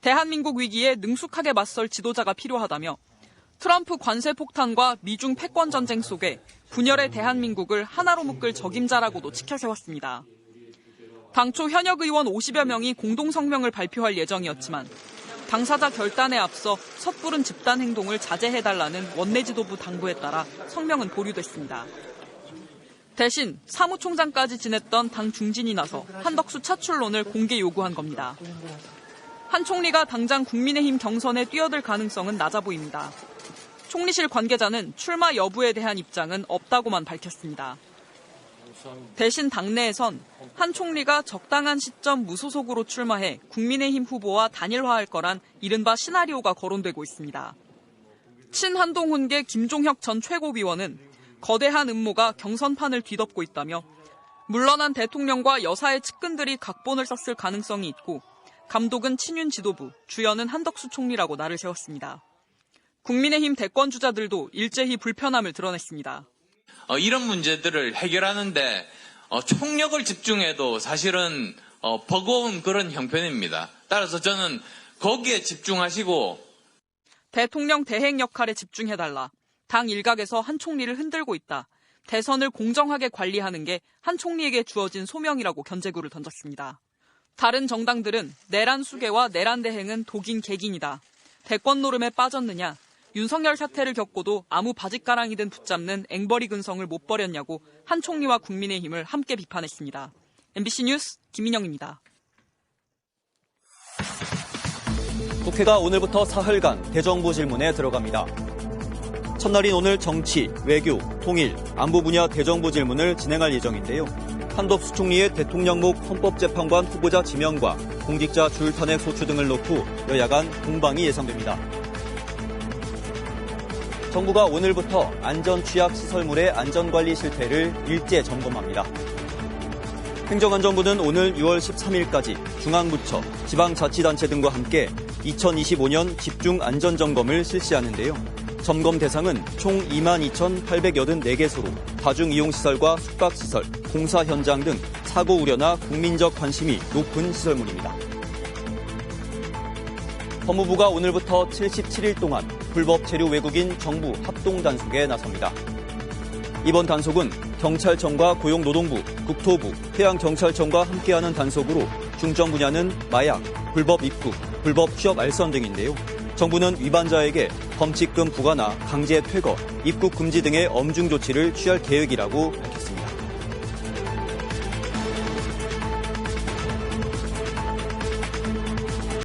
대한민국 위기에 능숙하게 맞설 지도자가 필요하다며 트럼프 관세 폭탄과 미중 패권 전쟁 속에 분열의 대한민국을 하나로 묶을 적임자라고도 치켜세웠습니다. 당초 현역 의원 50여 명이 공동 성명을 발표할 예정이었지만 당사자 결단에 앞서 섣부른 집단 행동을 자제해달라는 원내 지도부 당부에 따라 성명은 보류됐습니다. 대신 사무총장까지 지냈던 당 중진이 나서 한덕수 차출론을 공개 요구한 겁니다. 한 총리가 당장 국민의힘 경선에 뛰어들 가능성은 낮아 보입니다. 총리실 관계자는 출마 여부에 대한 입장은 없다고만 밝혔습니다. 대신 당내에선 한 총리가 적당한 시점 무소속으로 출마해 국민의힘 후보와 단일화할 거란 이른바 시나리오가 거론되고 있습니다. 친한동훈계 김종혁 전 최고위원은 거대한 음모가 경선판을 뒤덮고 있다며 물러난 대통령과 여사의 측근들이 각본을 썼을 가능성이 있고 감독은 친윤 지도부, 주연은 한덕수 총리라고 나를 세웠습니다. 국민의힘 대권 주자들도 일제히 불편함을 드러냈습니다. 어, 이런 문제들을 해결하는데 어, 총력을 집중해도 사실은 어, 버거운 그런 형편입니다. 따라서 저는 거기에 집중하시고 대통령 대행 역할에 집중해달라. 당 일각에서 한 총리를 흔들고 있다. 대선을 공정하게 관리하는 게 한 총리에게 주어진 소명이라고 견제구를 던졌습니다. 다른 정당들은 내란 수계와 내란 대행은 독인 개긴이다. 대권 노름에 빠졌느냐. 윤석열 사태를 겪고도 아무 바짓가랑이든 붙잡는 앵벌이 근성을 못 버렸냐고 한 총리와 국민의힘을 함께 비판했습니다. MBC 뉴스 김민영입니다. 국회가 오늘부터 사흘간 대정부 질문에 들어갑니다. 첫날인 오늘 정치, 외교, 통일, 안보 분야 대정부 질문을 진행할 예정인데요. 한덕수 총리의 대통령목 헌법재판관 후보자 지명과 공직자 줄탄핵 소추 등을 놓고 여야 간 공방이 예상됩니다. 정부가 오늘부터 안전취약 시설물의 안전관리 실태를 일제 점검합니다. 행정안전부는 오늘 6월 13일까지 중앙부처, 지방자치단체 등과 함께 2025년 집중 안전점검을 실시하는데요. 점검 대상은 총 22,884개 소로 다중이용시설과 숙박시설, 공사 현장 등 사고 우려나 국민적 관심이 높은 시설물입니다. 법무부가 오늘부터 77일 동안 불법 체류 외국인 정부 합동 단속에 나섭니다. 이번 단속은 경찰청과 고용노동부, 국토부, 해양경찰청과 함께하는 단속으로 중점 분야는 마약, 불법 입국, 불법 취업 알선 등인데요. 정부는 위반자에게 범칙금 부과나 강제 퇴거, 입국 금지 등의 엄중 조치를 취할 계획이라고 밝혔습니다.